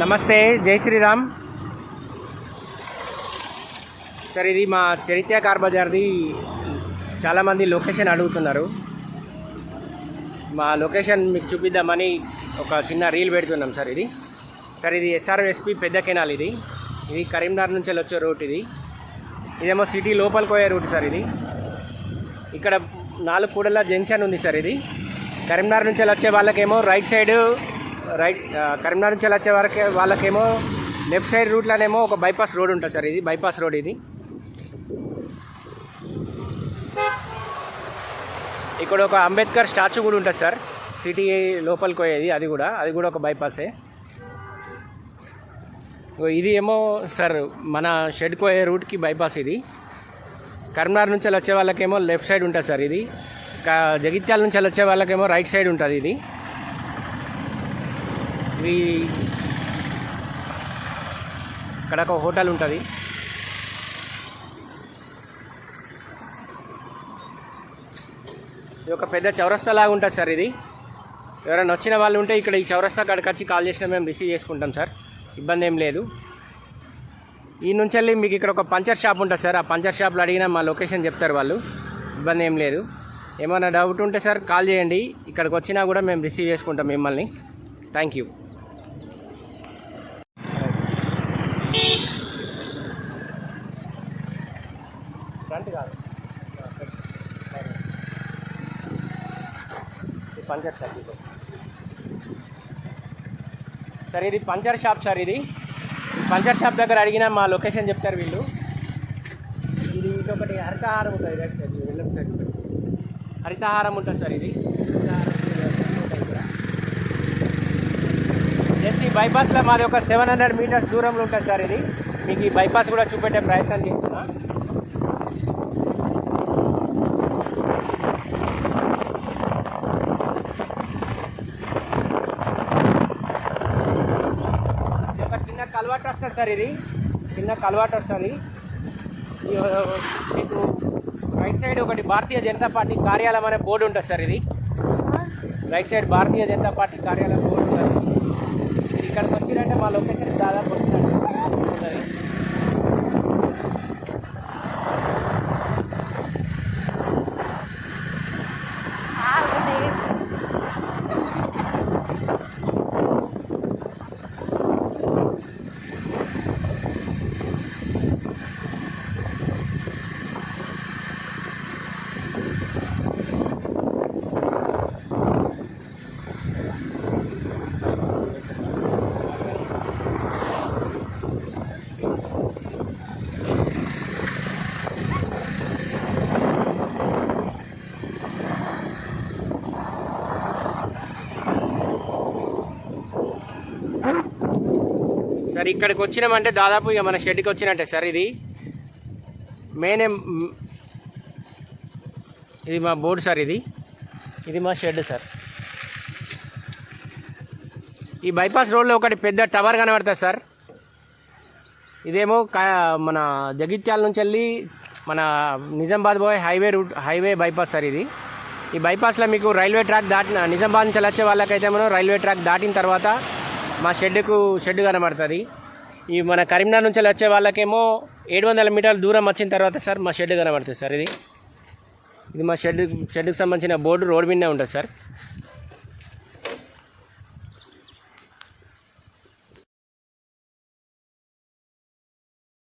నమస్తే జై శ్రీరామ్. సార్ ఇది మా చరిత్ర కార్ బజార్ది చాలామంది లొకేషన్ అడుగుతున్నారు. మా లొకేషన్ మీకు చూపిద్దామని ఒక చిన్న రీల్ పెడుతున్నాం సార్ ఇది. సార్ ఇది ఎస్ఆర్ఎస్పి పెద్ద కెనాల్ ఇది. ఇది కరీంనగర్ నుంచి వచ్చే రూట్ ఇది. ఇదేమో సిటీ లోపలికి పోయే రూట్ సార్ ఇది. ఇక్కడ నాలుగు కూడల జంక్షన్ ఉంది సార్ ఇది. కరీంనగర్ నుంచి వచ్చే వాళ్ళకేమో రైట్ సైడ్ రైట్ కరీంనగర్ నుంచి వచ్చే వరకే వాళ్ళకేమో లెఫ్ట్ సైడ్ రూట్లోనేమో ఒక బైపాస్ రోడ్ ఉంటుంది సార్ ఇది బైపాస్ రోడ్ ఇది. ఇక్కడ ఒక అంబేద్కర్ స్టాచ్యూ కూడా ఉంటుంది సార్ సిటీ లోపలికి పోయేది అది కూడా అది కూడా ఒక బైపాసే. ఇది ఏమో సార్ మన షెడ్కి పోయే రూట్కి బైపాస్ ఇది. కరీంనగర్ నుంచి వచ్చే వాళ్ళకేమో లెఫ్ట్ సైడ్ ఉంటుంది సార్ ఇది. జగిత్యాల నుంచి వచ్చే వాళ్ళకేమో రైట్ సైడ్ ఉంటుంది ఇది. మీ ఇక్కడ ఒక హోటల్ ఉంటుంది. ఇది ఒక పెద్ద చౌరస్తా లాగా ఉంటుంది సార్ ఇది. ఎవరైనా వచ్చిన వాళ్ళు ఉంటే ఇక్కడ ఈ చౌరస్తా కాడికి వచ్చి కాల్ చేసినా మేము రిసీవ్ చేసుకుంటాం సార్. ఇబ్బంది ఏం లేదు. ఈ నుంచి వెళ్ళి మీకు ఇక్కడ ఒక పంచర్ షాప్ ఉంటుంది సార్. ఆ పంచర్ షాప్లో అడిగినా మా లొకేషన్ చెప్తారు వాళ్ళు. ఇబ్బంది ఏం లేదు. ఏమైనా డౌట్ ఉంటే సార్ కాల్ చేయండి. ఇక్కడికి వచ్చినా కూడా మేము రిసీవ్ చేసుకుంటాం మిమ్మల్ని. థ్యాంక్ యూ కాదు ఇది పంచర్ షాప్ ఇది. సార్ ఇది పంచర్ షాప్ సార్ ఇది. పంచర్ షాప్ దగ్గర అడిగిన మా లొకేషన్ చెప్తారు వీళ్ళు. ఇది ఇంకొకటి హరితహారం ఉంటుంది సార్ సైడ్ సార్ హరితహారం ఉంటుంది సార్ ఇది. జస్ట్ ఈ బైపాస్లో మాది ఒక సెవెన్ హండ్రెడ్ మీటర్స్ దూరంలో ఉంటుంది సార్ ఇది. మీకు ఈ బైపాస్ కూడా చూపెట్టే ప్రయత్నం చేస్తున్నా. ఇది ఒక చిన్న కలవాటు వస్తుంది సార్ ఇది. చిన్న కలవాటు వస్తుంది. మీకు రైట్ సైడ్ ఒకటి భారతీయ జనతా పార్టీ కార్యాలయం అనే బోర్డు ఉంటుంది సార్ ఇది. Right side Bharatiya Janata Party కార్యాలయం బోర్డు. ఇక్కడికి వచ్చిరంటే మా లొకేషన్ దాదాపు వచ్చినట్టు ఉంటుంది సార్ ఇక్కడికి వచ్చినామంటే దాదాపు ఇక మన షెడ్కి వచ్చినట్టే సార్ ఇది. మెయిన్ ఏం ఇది మా బోర్డు సార్ ఇది. ఇది మా షెడ్ సార్. ఈ బైపాస్ రోడ్లో ఒకటి పెద్ద టవర్ కనబడుతుంది సార్. ఇదేమో కా మన జగిత్యాల నుంచి వెళ్ళి మన నిజామాబాద్ పోయే highway route highway bypass sir ఇది. ఈ బైపాస్లో మీకు రైల్వే ట్రాక్ దాటిన నిజామాబాద్ నుంచి వచ్చే వాళ్ళకైతే మనం రైల్వే ట్రాక్ దాటిన తర్వాత మా షెడ్కు షెడ్ కనబడుతుంది. ఈ మన కరీంనగర్ నుంచి వచ్చే వాళ్ళకేమో ఏడు వందల మీటర్ల దూరం వచ్చిన తర్వాత సార్ మా షెడ్ కనబడుతుంది సార్ ఇది. ఇది మా షెడ్ షెడ్కి సంబంధించిన బోర్డు రోడ్ మీదనే ఉంటుంది సార్.